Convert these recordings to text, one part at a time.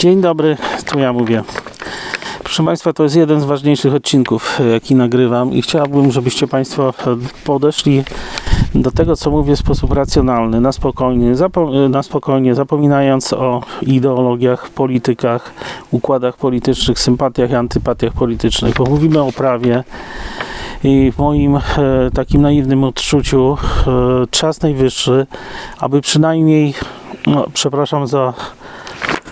Dzień dobry, tu ja mówię. Proszę Państwa, to jest jeden z ważniejszych odcinków, e, jaki nagrywam i chciałbym, żebyście Państwo e, podeszli do tego, co mówię w sposób racjonalny, na spokojnie, e, na spokojnie zapominając o ideologiach, politykach, układach politycznych, sympatiach i antypatiach politycznych, bo mówimy o prawie i w moim e, takim naiwnym odczuciu e, czas najwyższy, aby przynajmniej, no, przepraszam za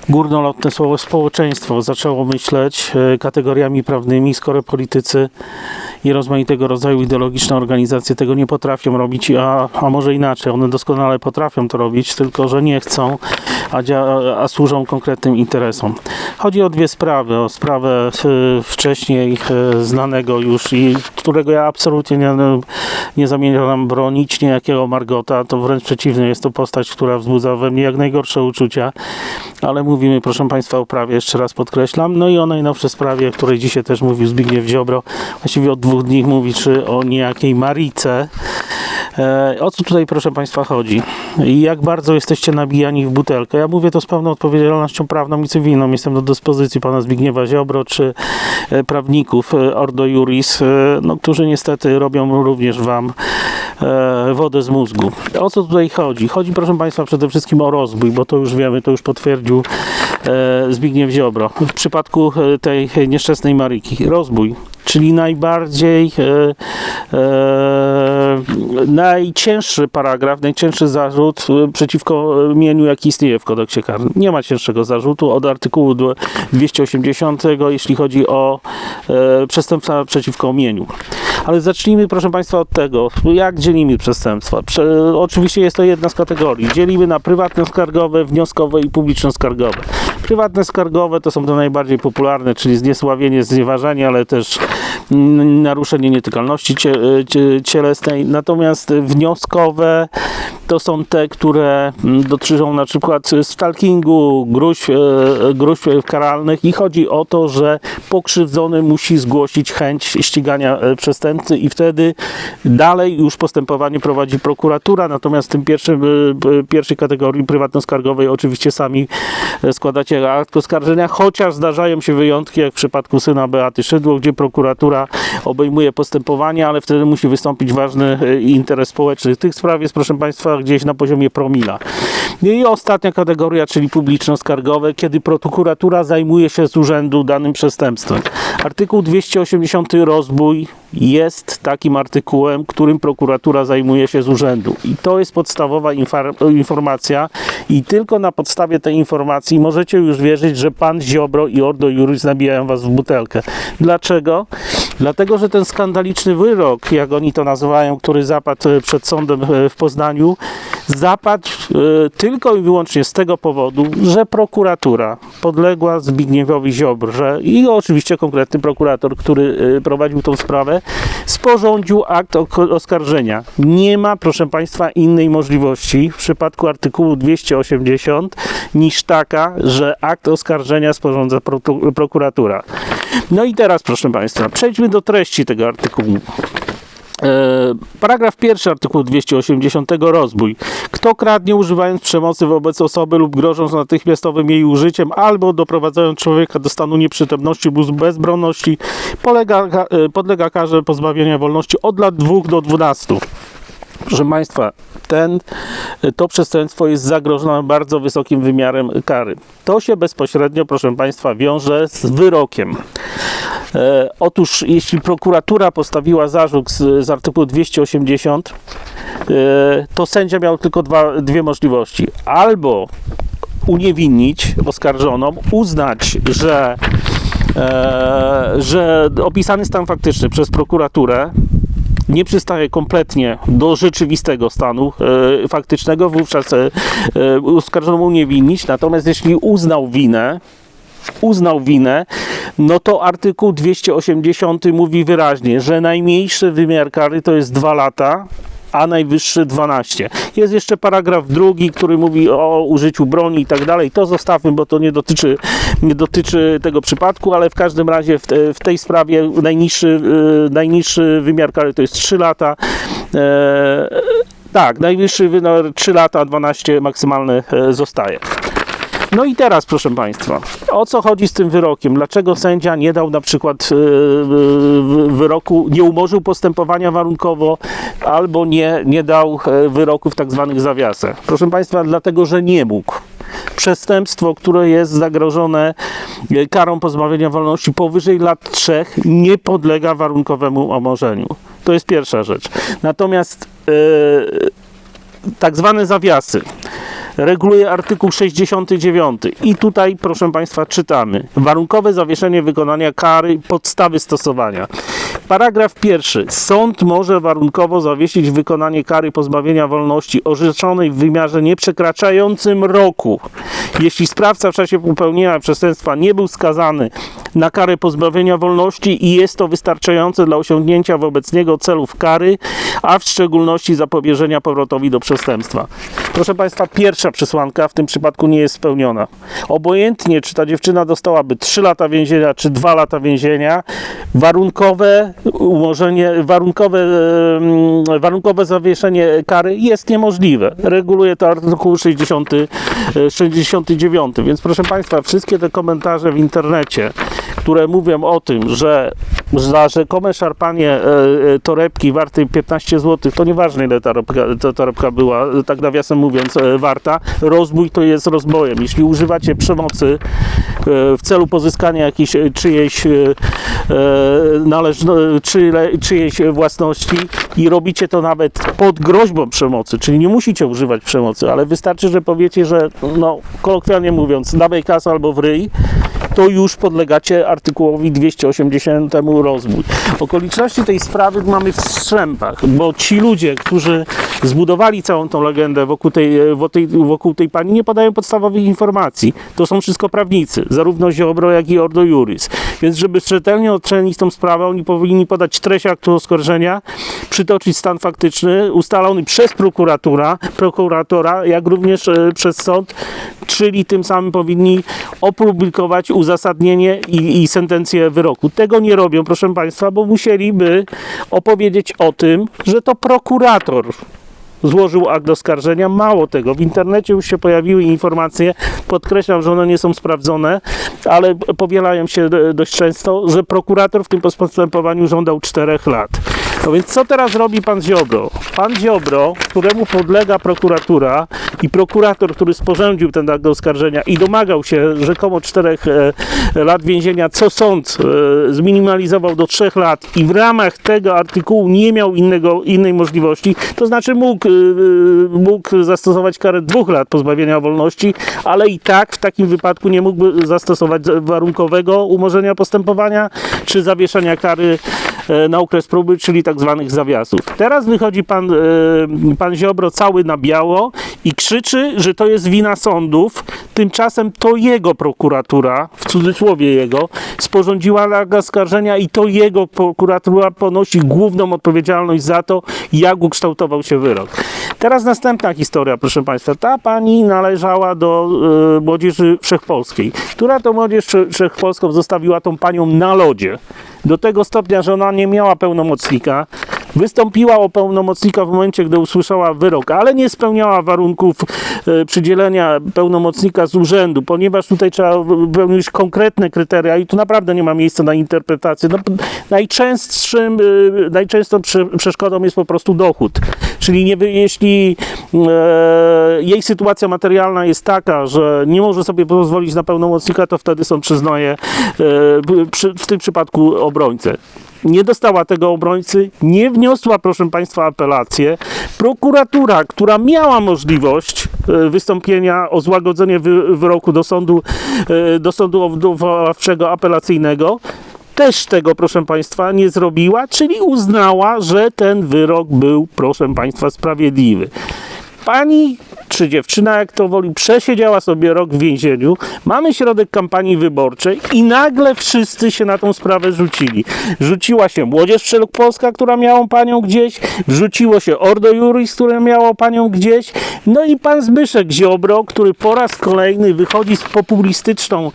górnolotne słowo społeczeństwo zaczęło myśleć e, kategoriami prawnymi, skoro politycy i rozmaitego rodzaju ideologiczne organizacje tego nie potrafią robić, a, a może inaczej, one doskonale potrafią to robić, tylko że nie chcą, a, a służą konkretnym interesom. Chodzi o dwie sprawy. O sprawę e, wcześniej e, znanego już i którego ja absolutnie nie, nie zamierzam bronić, niejakiego Margota, to wręcz przeciwnie, jest to postać, która wzbudza we mnie jak najgorsze uczucia, ale mówimy, proszę Państwa, o prawie, jeszcze raz podkreślam. No i o najnowszej sprawie, o której dzisiaj też mówił Zbigniew Ziobro, właściwie od dwóch dni mówi, czy o niejakiej Marice. E, o co tutaj, proszę Państwa, chodzi? I jak bardzo jesteście nabijani w butelkę? Ja mówię to z pełną odpowiedzialnością prawną i cywilną. Jestem do dyspozycji pana Zbigniewa Ziobro, czy e, prawników e, Ordo Juris, no, którzy niestety robią również wam wodę z mózgu. O co tutaj chodzi? Chodzi, proszę Państwa, przede wszystkim o rozbój, bo to już wiemy, to już potwierdził Zbigniew Ziobro. W przypadku tej nieszczęsnej Maryki. Rozbój, czyli najbardziej e, e, najcięższy paragraf, najcięższy zarzut e, przeciwko mieniu, jaki istnieje w kodeksie karnym. Nie ma cięższego zarzutu od artykułu dwa- 280, jeśli chodzi o przestępstwa przeciwko mieniu. Ale zacznijmy, proszę Państwa, od tego, jak dzielimy przestępstwa. Prze, oczywiście jest to jedna z kategorii. Dzielimy na prywatne skargowe, wnioskowe i publiczne skargowe. Prywatne skargowe to są te najbardziej popularne, czyli zniesławienie, znieważanie, ale też naruszenie nietykalności cie, cielesnej. Natomiast wnioskowe to są te, które mm, dotyczą na przykład stalkingu, gruźb, e, gruźb karalnych i chodzi o to, że pokrzywdzony musi zgłosić chęć ścigania e, przestępcy i wtedy dalej już postępowanie prowadzi prokuratura, natomiast w tym pierwszym, e, pierwszej kategorii prywatno-skargowej oczywiście sami składacie akt oskarżenia, chociaż zdarzają się wyjątki, jak w przypadku syna Beaty Szydło, gdzie prokuratura obejmuje postępowanie, ale wtedy musi wystąpić ważny interes społeczny. Tych spraw jest, proszę Państwa, gdzieś na poziomie promila. I ostatnia kategoria, czyli publiczno-skargowe, kiedy prokuratura zajmuje się z urzędu danym przestępstwem. Artykuł 280 rozbój jest takim artykułem, którym prokuratura zajmuje się z urzędu. I to jest podstawowa informacja i tylko na podstawie tej informacji możecie już wierzyć, że pan Ziobro i Ordo Juris nabijają was w butelkę. Dlaczego? Dlatego, że ten skandaliczny wyrok, jak oni to nazywają, który zapadł e, przed sądem e, w Poznaniu, zapadł e, tylko i wyłącznie z tego powodu, że prokuratura podległa Zbigniewowi Ziobrze i oczywiście konkretny prokurator, który prowadził tą sprawę, sporządził akt oskarżenia. Nie ma, proszę Państwa, innej możliwości w przypadku artykułu 280 niż taka, że akt oskarżenia sporządza prokuratura. No i teraz, proszę Państwa, przejdźmy do treści tego artykułu. E, Paragraf pierwszy artykułu 280 rozbój. Kto kradnie używając przemocy wobec osoby lub grożąc natychmiastowym jej użyciem albo doprowadzając człowieka do stanu nieprzytomności lub bezbronności polega, e, podlega karze pozbawienia wolności od lat 2 do 12. Proszę Państwa, ten, to przestępstwo jest zagrożone bardzo wysokim wymiarem kary. To się bezpośrednio, proszę Państwa, wiąże z wyrokiem. E, otóż, jeśli prokuratura postawiła zarzut z, z artykułu 280, e, to sędzia miał tylko dwa, dwie możliwości. Albo uniewinnić oskarżoną, uznać, że, e, że opisany stan faktyczny przez prokuraturę nie przystaje kompletnie do rzeczywistego stanu e, faktycznego, wówczas e, e, oskarżoną uniewinnić. Natomiast jeśli uznał winę, uznał winę, no to artykuł 280 mówi wyraźnie, że najmniejszy wymiar kary to jest 2 lata, a najwyższy 12. Jest jeszcze paragraf drugi, który mówi o użyciu broni i tak dalej. To zostawmy, bo to nie dotyczy, nie dotyczy tego przypadku, ale w każdym razie w, te, w tej sprawie najniższy, e, najniższy wymiar kary to jest 3 lata. E, tak, najwyższy wymiar 3 lata, 12 maksymalny e, zostaje. No i teraz, proszę Państwa, o co chodzi z tym wyrokiem? Dlaczego sędzia nie dał na przykład e, wyroku, nie umorzył postępowania warunkowo, albo nie, nie dał e, wyroku w tak zwanych zawiasach? Proszę Państwa, dlatego, że nie mógł. Przestępstwo, które jest zagrożone e, karą pozbawienia wolności powyżej lat trzech, nie podlega warunkowemu umorzeniu. To jest pierwsza rzecz. Natomiast e, tak zwane zawiasy reguluje artykuł 69 i tutaj proszę Państwa czytamy. Warunkowe zawieszenie wykonania kary podstawy stosowania paragraf pierwszy sąd może warunkowo zawiesić wykonanie kary pozbawienia wolności orzeczonej w wymiarze nieprzekraczającym roku jeśli sprawca w czasie popełnienia przestępstwa nie był skazany na karę pozbawienia wolności i jest to wystarczające dla osiągnięcia wobec niego celów kary, a w szczególności zapobieżenia powrotowi do przestępstwa. Proszę Państwa, pierwsza przesłanka w tym przypadku nie jest spełniona. Obojętnie, czy ta dziewczyna dostałaby 3 lata więzienia, czy 2 lata więzienia, warunkowe umorzenie, warunkowe, warunkowe zawieszenie kary jest niemożliwe. Reguluje to artykuł 60, e, 69. Więc proszę Państwa, wszystkie te komentarze w internecie, które mówią o tym, że za rzekome szarpanie e, e, torebki wartej 15 zł, to nieważne ile ta torebka, ta torebka była, tak nawiasem mówiąc, e, warta, rozbój to jest rozbojem. Jeśli używacie przemocy w celu pozyskania jakiejś czyjejś należno, czyje, czyjejś własności i robicie to nawet pod groźbą przemocy, czyli nie musicie używać przemocy, ale wystarczy, że powiecie, że no, kolokwialnie mówiąc, dawaj kasę albo w ryj, to już podlegacie artykułowi 280 rozbój. Okoliczności tej sprawy mamy w strzępach, bo ci ludzie, którzy zbudowali całą tą legendę wokół tej, wokół tej, wokół tej pani, nie podają podstawowych informacji. To są wszystko prawnicy, zarówno Ziobro, jak i Ordo Juris. Więc żeby rzetelnie ocenić tą sprawę, oni powinni podać treść aktu oskarżenia, przytoczyć stan faktyczny ustalony przez prokuratura, prokuratora, jak również e, przez sąd, czyli tym samym powinni opublikować uzasadnienie i, i sentencję wyroku. Tego nie robią, proszę Państwa, bo musieliby opowiedzieć o tym, że to prokurator złożył akt oskarżenia. Mało tego, w internecie już się pojawiły informacje, podkreślam, że one nie są sprawdzone, ale powielają się dość często, że prokurator w tym postępowaniu żądał 4 lat. No więc co teraz robi pan Ziobro? Pan Ziobro, któremu podlega prokuratura i prokurator, który sporządził ten akt oskarżenia i domagał się rzekomo 4 e, lat więzienia, co sąd e, zminimalizował do 3 lat i w ramach tego artykułu nie miał innego, innej możliwości, to znaczy mógł, e, mógł zastosować karę dwóch lat pozbawienia wolności, ale i tak w takim wypadku nie mógłby zastosować warunkowego umorzenia postępowania czy zawieszenia kary na okres próby, czyli tak zwanych zawiasów. Teraz wychodzi pan, e, pan Ziobro cały na biało i krzyczy, że to jest wina sądów. Tymczasem to jego prokuratura, w cudzysłowie jego, sporządziła akt oskarżenia i to jego prokuratura ponosi główną odpowiedzialność za to, jak ukształtował się wyrok. Teraz następna historia, proszę Państwa. Ta pani należała do e, Młodzieży Wszechpolskiej, która to Młodzież Wsze- Wszechpolską zostawiła tą panią na lodzie. Do tego stopnia, że ona nie miała pełnomocnika. Wystąpiła o pełnomocnika w momencie, gdy usłyszała wyrok, ale nie spełniała warunków e, przydzielenia pełnomocnika z urzędu, ponieważ tutaj trzeba wypełnić konkretne kryteria i tu naprawdę nie ma miejsca na interpretację. No, najczęstszym, e, najczęstszą prze, przeszkodą jest po prostu dochód. Czyli nie, jeśli e, jej sytuacja materialna jest taka, że nie może sobie pozwolić na pełnomocnika, to wtedy są przyznaje e, przy, w tym przypadku obrońcę. Nie dostała tego obrońcy, nie wniosła, proszę Państwa, apelację. Prokuratura, która miała możliwość e, wystąpienia o złagodzenie wy, wyroku do sądu, e, do sądu odwoławczego apelacyjnego, też tego, proszę Państwa, nie zrobiła, czyli uznała, że ten wyrok był, proszę Państwa, sprawiedliwy. Pani czy dziewczyna, jak to woli, przesiedziała sobie rok w więzieniu. Mamy środek kampanii wyborczej i nagle wszyscy się na tą sprawę rzucili. Rzuciła się Młodzież Wszechpolska, która miała panią gdzieś, wrzuciło się Ordo Juris, które miało panią gdzieś, no i pan Zbyszek Ziobro, który po raz kolejny wychodzi z populistyczną,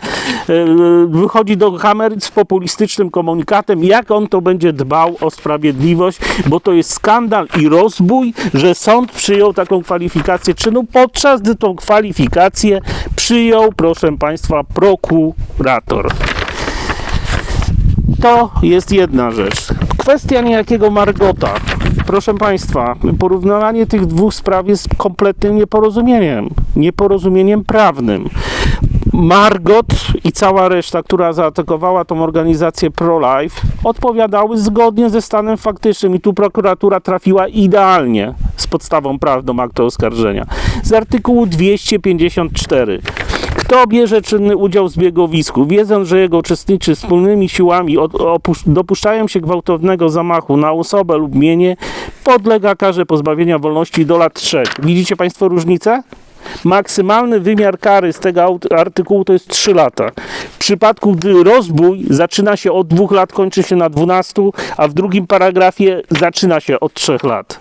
e, wychodzi do kamery z populistycznym komunikatem, jak on to będzie dbał o sprawiedliwość, bo to jest skandal i rozbój, że sąd przyjął taką kwalifikację czynu, podczas gdy tą kwalifikację przyjął, proszę Państwa, prokurator. To jest jedna rzecz. Kwestia niejakiego Margota. Proszę Państwa, porównywanie tych dwóch spraw jest kompletnym nieporozumieniem. Nieporozumieniem prawnym. Margot i cała reszta, która zaatakowała tą organizację Pro-Life, odpowiadały zgodnie ze stanem faktycznym i tu prokuratura trafiła idealnie z podstawą prawną aktu oskarżenia. Z artykułu 254. Kto bierze czynny udział w zbiegowisku, wiedząc, że jego uczestniczy wspólnymi siłami, dopuszczają się gwałtownego zamachu na osobę lub mienie, podlega karze pozbawienia wolności do lat 3. Widzicie Państwo różnicę? Maksymalny wymiar kary z tego artykułu to jest 3 lata. W przypadku, gdy rozbój zaczyna się od 2 lat, kończy się na 12, a w drugim paragrafie zaczyna się od 3 lat.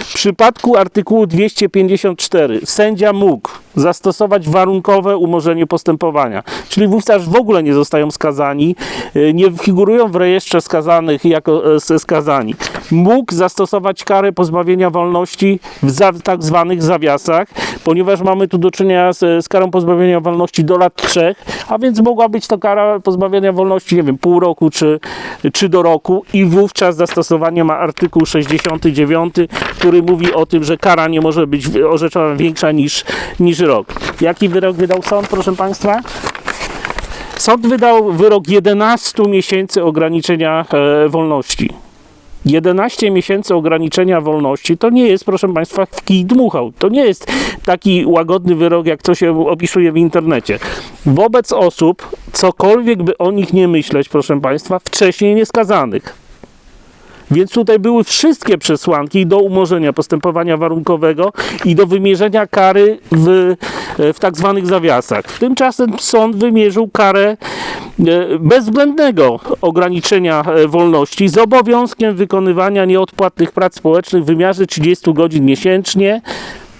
W przypadku artykułu 254 sędzia mógł zastosować warunkowe umorzenie postępowania, czyli wówczas w ogóle nie zostają skazani, y, nie figurują w rejestrze skazanych jako e, skazani. Mógł zastosować karę pozbawienia wolności w za, tak zwanych zawiasach, ponieważ mamy tu do czynienia z, z karą pozbawienia wolności do lat 3, a więc mogła być to kara pozbawienia wolności, nie wiem, pół roku czy, czy do roku i wówczas zastosowanie ma artykuł 69, który mówi o tym, że kara nie może być orzeczona większa niż, niż rok. Jaki wyrok wydał sąd, proszę Państwa? Sąd wydał wyrok 11 miesięcy ograniczenia e, wolności. 11 miesięcy ograniczenia wolności to nie jest, proszę Państwa, kij dmuchał. To nie jest taki łagodny wyrok, jak to się opisuje w internecie. Wobec osób, cokolwiek by o nich nie myśleć, proszę Państwa, wcześniej nieskazanych. Więc tutaj były wszystkie przesłanki do umorzenia postępowania warunkowego i do wymierzenia kary w, w tak zwanych zawiasach. Tymczasem sąd wymierzył karę e, bezwzględnego ograniczenia e, wolności z obowiązkiem wykonywania nieodpłatnych prac społecznych w wymiarze 30 godzin miesięcznie.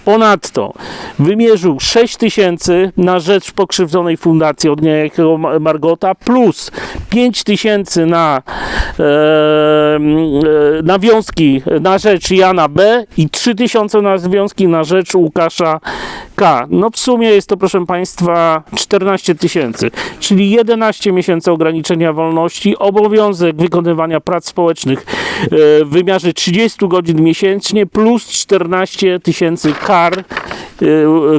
Ponadto wymierzył 6 tysięcy na rzecz pokrzywdzonej fundacji od niejakiego Ma- Margota plus 5 tysięcy na e, e, nawiązki na rzecz Jana B i 3 tysiące na związki na rzecz Łukasza K. No w sumie jest to proszę Państwa 14 tysięcy, czyli 11 miesięcy ograniczenia wolności, obowiązek wykonywania prac społecznych w wymiarze 30 godzin miesięcznie plus 14 tysięcy kar, e,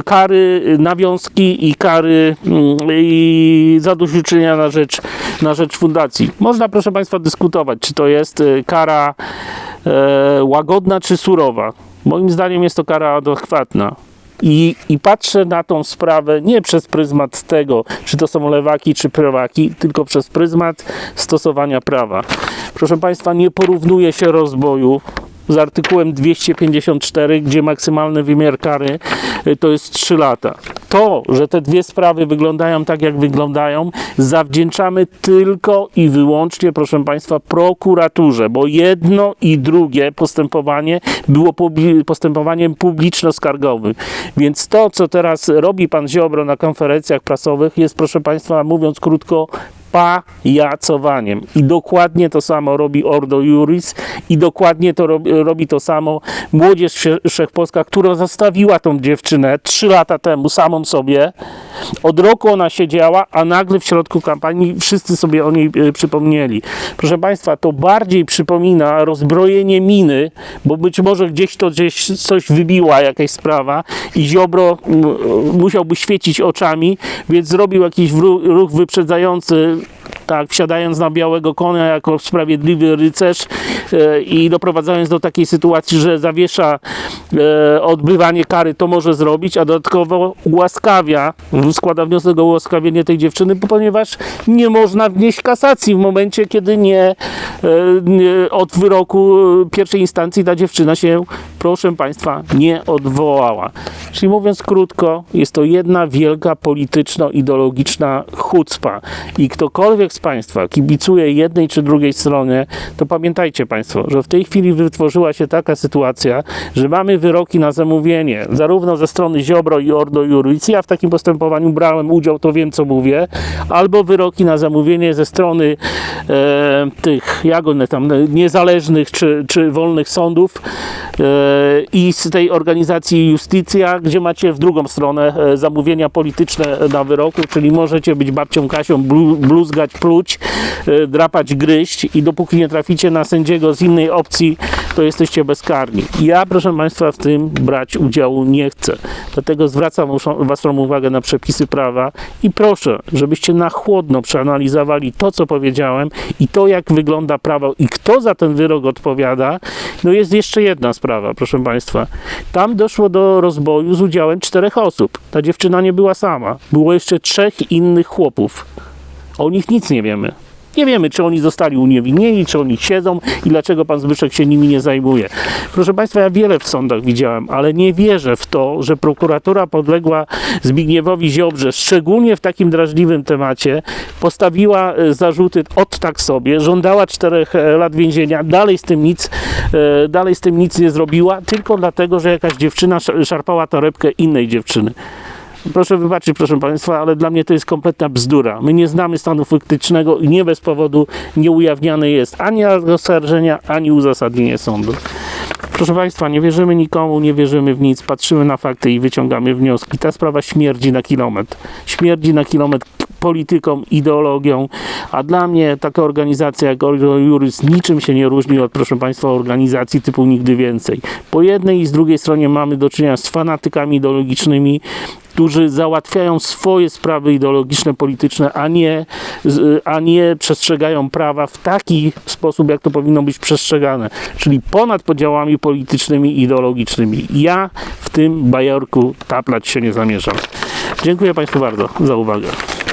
kary, nawiązki i kary mm, i zadośćuczynienia na rzecz, na rzecz fundacji. Można proszę Państwa dyskutować, czy to jest e, kara e, łagodna czy surowa. Moim zdaniem jest to kara adekwatna. I, I patrzę na tą sprawę nie przez pryzmat tego, czy to są lewaki, czy prawaki, tylko przez pryzmat stosowania prawa. Proszę Państwa, nie porównuje się rozboju z artykułem 254, gdzie maksymalny wymiar kary y, to jest 3 lata. To, że te dwie sprawy wyglądają tak, jak wyglądają, zawdzięczamy tylko i wyłącznie, proszę Państwa, prokuraturze, bo jedno i drugie postępowanie było postępowaniem publiczno-skargowym. Więc to, co teraz robi pan Ziobro na konferencjach prasowych, jest, proszę Państwa, mówiąc krótko, pajacowaniem. I dokładnie to samo robi Ordo Juris i dokładnie to robi, robi to samo Młodzież Wsze- Wszechpolska, która zostawiła tą dziewczynę trzy lata temu samą sobie. Od roku ona siedziała, a nagle w środku kampanii wszyscy sobie o niej e, przypomnieli. Proszę Państwa, to bardziej przypomina rozbrojenie miny, bo być może gdzieś to gdzieś coś wybiła, jakaś sprawa i Ziobro m, musiałby świecić oczami, więc zrobił jakiś ruch wyprzedzający tak, wsiadając na białego konia jako sprawiedliwy rycerz e, i doprowadzając do takiej sytuacji, że zawiesza e, odbywanie kary, to może zrobić, a dodatkowo ułaskawia, składa wniosek o ułaskawienie tej dziewczyny, ponieważ nie można wnieść kasacji w momencie, kiedy nie, e, nie od wyroku pierwszej instancji ta dziewczyna się, proszę Państwa, nie odwołała. Czyli mówiąc krótko, jest to jedna wielka polityczno-ideologiczna chucpa i ktokolwiek z Państwa. Kibicuje jednej czy drugiej stronie, to pamiętajcie Państwo, że w tej chwili wytworzyła się taka sytuacja, że mamy wyroki na zamówienie, zarówno ze strony Ziobro i Ordo Juris, ja w takim postępowaniu brałem udział, to wiem co mówię, albo wyroki na zamówienie ze strony e, tych, jak one tam, niezależnych czy, czy wolnych sądów e, i z tej organizacji Justicja, gdzie macie w drugą stronę e, zamówienia polityczne na wyroku, czyli możecie być babcią Kasią, blu- bluzgać, pluć, e, drapać, gryźć i dopóki nie traficie na sędziego z innej opcji, to jesteście bezkarni. Ja, proszę Państwa, w tym brać udziału nie chcę. Dlatego zwracam Waszą uwagę na przepisy prawa i proszę, żebyście na chłodno przeanalizowali to, co powiedziałem i to, jak wygląda prawo i kto za ten wyrok odpowiada. No jest jeszcze jedna sprawa, proszę Państwa. Tam doszło do rozboju z udziałem czterech osób. Ta dziewczyna nie była sama. Było jeszcze trzech innych chłopów. O nich nic nie wiemy. Nie wiemy, czy oni zostali uniewinnieni, czy oni siedzą i dlaczego pan Zbyszek się nimi nie zajmuje. Proszę Państwa, ja wiele w sądach widziałem, ale nie wierzę w to, że prokuratura podległa Zbigniewowi Ziobrze, szczególnie w takim drażliwym temacie, postawiła e, zarzuty od tak sobie, żądała czterech e, lat więzienia, dalej z tym nic, e, dalej z tym nic nie zrobiła, tylko dlatego, że jakaś dziewczyna sz- szarpała torebkę innej dziewczyny. Proszę wybaczyć, proszę Państwa, ale dla mnie to jest kompletna bzdura. My nie znamy stanu faktycznego i nie bez powodu nie ujawniane jest ani oskarżenia, ani uzasadnienie sądu. Proszę Państwa, nie wierzymy nikomu, nie wierzymy w nic, patrzymy na fakty i wyciągamy wnioski. Ta sprawa śmierdzi na kilometr. Śmierdzi na kilometr polityką, ideologią, a dla mnie taka organizacja jak Ordo Juris niczym się nie różni od, proszę Państwa, organizacji typu Nigdy Więcej. Po jednej i z drugiej stronie mamy do czynienia z fanatykami ideologicznymi, którzy załatwiają swoje sprawy ideologiczne, polityczne, a nie, a nie przestrzegają prawa w taki sposób, jak to powinno być przestrzegane, czyli ponad podziałami politycznymi i ideologicznymi. Ja w tym bajorku taplać się nie zamierzam. Dziękuję Państwu bardzo za uwagę.